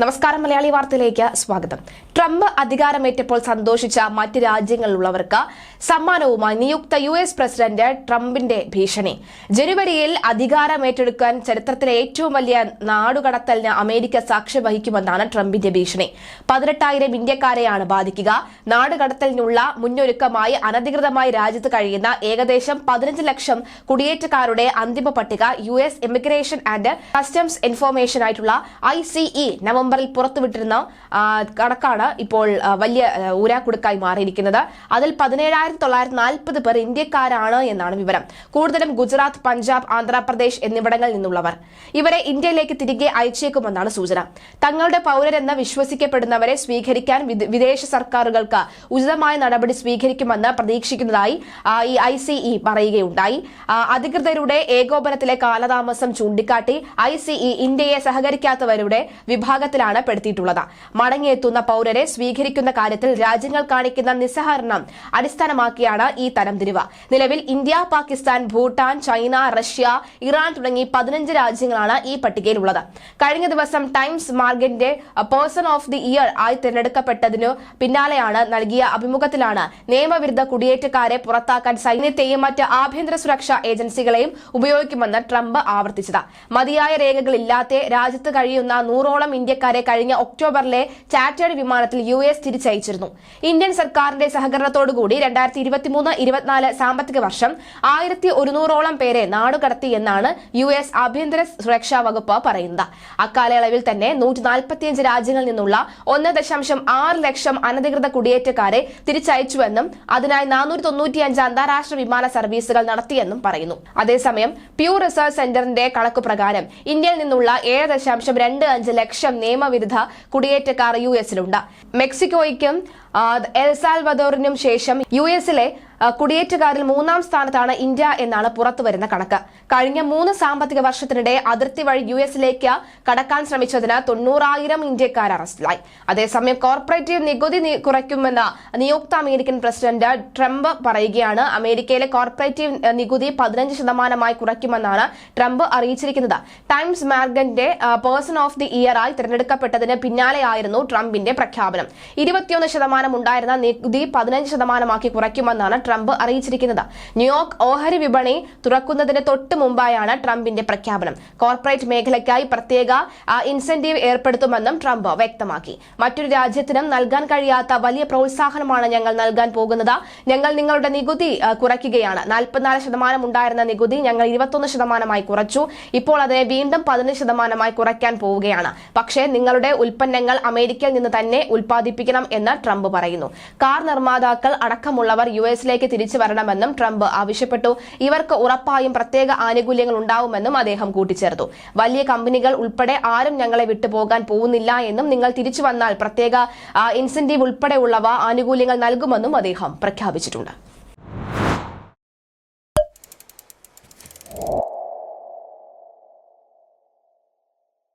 നമസ്കാരം മലയാളി വാർത്തയിലേക്ക് സ്വാഗതം. ട്രംപ് അധികാരമേറ്റപ്പോൾ സന്തോഷിച്ച മറ്റ് രാജ്യങ്ങളിലുള്ളവർക്ക് സമ്മാനവുമായി നിയുക്ത യു എസ് പ്രസിഡന്റ് ട്രംപിന്റെ ഭീഷണി. ജനുവരിയിൽ അധികാരമേറ്റെടുക്കാൻ ചരിത്രത്തിലെ ഏറ്റവും വലിയ നാടുകടത്തലിന് അമേരിക്ക സാക്ഷ്യം വഹിക്കുമെന്നാണ് ട്രംപിന്റെ ഭീഷണി. പതിനെട്ടായിരം ഇന്ത്യക്കാരെയാണ് ബാധിക്കുക. നാടുകടത്തലിനുള്ള മുന്നൊരുക്കമായി അനധികൃതമായി രാജ്യത്ത് കഴിയുന്ന ഏകദേശം പതിനഞ്ച് ലക്ഷം കുടിയേറ്റക്കാരുടെ അന്തിമ പട്ടിക U S immigration and customs information ആയിട്ടുള്ള ഐ സിഇ നവംബറിൽ പുറത്തുവിട്ടിരുന്ന കണക്കാണ് ഇപ്പോൾ വലിയ ഊരാക്കുടുക്കായി മാറിയിരിക്കുന്നത്. അതിൽ പതിനേഴായിരത്തി തൊള്ളായിരത്തി നാൽപ്പത് പേർ ഇന്ത്യക്കാരാണ് എന്നാണ് വിവരം. കൂടുതലും ഗുജറാത്ത് പഞ്ചാബ് ആന്ധ്രാപ്രദേശ് എന്നിവിടങ്ങളിൽ നിന്നുള്ളവർ. ഇവരെ ഇന്ത്യയിലേക്ക് തിരികെ അയച്ചേക്കുമെന്നാണ് സൂചന. തങ്ങളുടെ പൗരരെന്ന് വിശ്വസിക്കപ്പെടുന്നവരെ സ്വീകരിക്കാൻ വിദേശ സർക്കാരുകൾക്ക് ഉചിതമായ നടപടി സ്വീകരിക്കുമെന്ന് പ്രതീക്ഷിക്കുന്നതായി ഈ ഐ സി ഇ പറയുകയുണ്ടായി. അധികൃതരുടെ ഏകോപനത്തിലെ കാലതാമസം ചൂണ്ടിക്കാട്ടി ഐ സി ഇ ഇന്ത്യയെ സഹകരിക്കാത്തവരുടെ വിഭാഗത്തിലാണ് പെടുത്തിയിട്ടുള്ളത്. മടങ്ങിയെത്തുന്ന പൌരരെ സ്വീകരിക്കുന്ന കാര്യത്തിൽ രാജ്യങ്ങൾ കാണിക്കുന്ന നിസ്സഹരണം അടിസ്ഥാനമാക്കിയാണ് ഈ തരംതിരിവ് നിലവിൽ India Pakistan Bhutan China Russia Iran തുടങ്ങി പതിനഞ്ച് രാജ്യങ്ങളാണ് ഈ പട്ടികയിലുള്ളത്. കഴിഞ്ഞ ദിവസം ടൈംസ് മാർഗിന്റെ പേഴ്സൺ ഓഫ് ദി ഇയർ ആയി തിരഞ്ഞെടുക്കപ്പെട്ടതിനു പിന്നാലെയാണ് നൽകിയ അഭിമുഖത്തിലാണ് നിയമവിരുദ്ധ കുടിയേറ്റക്കാരെ പുറത്താക്കാൻ സൈന്യത്തെയും മറ്റ് ആഭ്യന്തര സുരക്ഷാ ഏജൻസികളെയും ഉപയോഗിക്കുമെന്ന് ട്രംപ് ആവർത്തിച്ചത്. മതിയായ രേഖകളില്ലാത്ത രാജ്യത്ത് കഴിയുന്ന നൂറോളം ഇന്ത്യക്കാരെ കഴിഞ്ഞ ഒക്ടോബറിലെ ചാറ്റേഡ് വിമാനത്തിൽ യു എസ് തിരിച്ചയച്ചിരുന്നു. ഇന്ത്യൻ സർക്കാരിന്റെ സഹകരണത്തോടുകൂടി രണ്ടായിരത്തി ഇരുപത്തിമൂന്ന് ഇരുപത്തിനാല് സാമ്പത്തിക വർഷം ആയിരത്തി ഒരുന്നൂറോളം പേരെ നാടുകടത്തി എന്നാണ് യു എസ് ആഭ്യന്തര സുരക്ഷാ വകുപ്പ് പറയുന്നത്. അക്കാലയളവിൽ തന്നെ നൂറ്റി നാൽപ്പത്തിയഞ്ച് രാജ്യങ്ങളിൽ നിന്നുള്ള ഒന്ന് ദശാംശം ആറ് ലക്ഷം അനധികൃത കുടിയേറ്റക്കാരെ തിരിച്ചയച്ചുവെന്നും അതിനായി നാനൂറ്റി തൊണ്ണൂറ്റിയഞ്ച് അന്താരാഷ്ട്ര വിമാന സർവീസുകൾ നടത്തിയെന്നും പറയുന്നു. അതേസമയം പ്യൂ റിസർച്ച് സെന്ററിന്റെ കണക്ക് പ്രകാരം ഇന്ത്യയിൽ നിന്നുള്ള ഏഴ് ദശാംശം രണ്ട് അഞ്ച് ലക്ഷം നിയമവിരുദ്ധ കുടിയേറ്റക്കാർ യു എസിലുണ്ട്. മെക്സിക്കോയ്ക്കും ആ, എൽ സാൽവദോറിനും ശേഷം യു എസിലെ കുടിയേറ്റക്കാരിൽ മൂന്നാം സ്ഥാനത്താണ് ഇന്ത്യ എന്നാണ് പുറത്തുവരുന്ന കണക്ക്. കഴിഞ്ഞ മൂന്ന് സാമ്പത്തിക വർഷത്തിനിടെ അതിർത്തി വഴി യു എസിലേക്ക് കടക്കാൻ ശ്രമിച്ചതിന് തൊണ്ണൂറായിരം ഇന്ത്യക്കാർ അറസ്റ്റിലായി. അതേസമയം കോർപ്പറേറ്റീവ് നികുതി കുറയ്ക്കുമെന്ന് നിയുക്ത അമേരിക്കൻ പ്രസിഡന്റ് ട്രംപ് പറയുകയാണ്. അമേരിക്കയിലെ കോർപ്പറേറ്റീവ് നികുതി പതിനഞ്ച് ശതമാനമായി കുറയ്ക്കുമെന്നാണ് ട്രംപ് അറിയിച്ചിരിക്കുന്നത്. ടൈംസ് മാർഗന്റെ പേഴ്സൺ ഓഫ് ദി ഇയർ ആയി തിരഞ്ഞെടുക്കപ്പെട്ടതിന് പിന്നാലെയായിരുന്നു ട്രംപിന്റെ പ്രഖ്യാപനം. ഇരുപത്തിയൊന്ന് ശതമാനം ഉണ്ടായിരുന്ന നികുതി പതിനഞ്ച് ശതമാനമാക്കി കുറയ്ക്കുമെന്നാണ് ട്രംപ് അറിയിച്ചിരിക്കുന്നത്. ന്യൂയോർക്ക് ഓഹരി വിപണി തുറക്കുന്നതിന് തൊട്ട് മുമ്പായാണ് ട്രംപിന്റെ പ്രഖ്യാപനം. കോർപ്പറേറ്റ് മേഖലയ്ക്കായി പ്രത്യേക ഇൻസെന്റീവ് ഏർപ്പെടുത്തുമെന്നും ട്രംപ് വ്യക്തമാക്കി. മറ്റൊരു രാജ്യത്തിനും നൽകാൻ കഴിയാത്ത വലിയ പ്രോത്സാഹനമാണ് ഞങ്ങൾ നൽകാൻ പോകുന്നത്. ഞങ്ങൾ നിങ്ങളുടെ നികുതി കുറയ്ക്കുകയാണ്. നാൽപ്പത്തിനാല് ശതമാനം ഉണ്ടായിരുന്ന നികുതി ഞങ്ങൾ ഇരുപത്തൊന്ന് ശതമാനമായി കുറച്ചു. ഇപ്പോൾ അതിനെ വീണ്ടും പതിനഞ്ച് ശതമാനമായി കുറയ്ക്കാൻ പോവുകയാണ്. പക്ഷേ നിങ്ങളുടെ ഉൽപ്പന്നങ്ങൾ അമേരിക്കയിൽ നിന്ന് തന്നെ ഉൽപ്പാദിപ്പിക്കണം എന്ന് ട്രംപ് പറയുന്നു. കാർ നിർമ്മാതാക്കൾ അടക്കമുള്ളവർ യു എസിലേക്ക് തിരിച്ചു വരണമെന്നും ട്രംപ് ആവശ്യപ്പെട്ടു. ഇവർക്ക് ഉറപ്പായും പ്രത്യേക ആനുകൂല്യങ്ങൾ ഉണ്ടാവുമെന്നും അദ്ദേഹം കൂട്ടിച്ചേർത്തു. വലിയ കമ്പനികൾ ഉൾപ്പെടെ ആരും ഞങ്ങളെ വിട്ടുപോകാൻ പോകുന്നില്ല എന്നും നിങ്ങൾ തിരിച്ചു വന്നാൽ പ്രത്യേക ഇൻസെന്റീവ് ഉൾപ്പെടെയുള്ളവ ആനുകൂല്യങ്ങൾ നൽകുമെന്നും അദ്ദേഹം പ്രഖ്യാപിച്ചിട്ടുണ്ട്.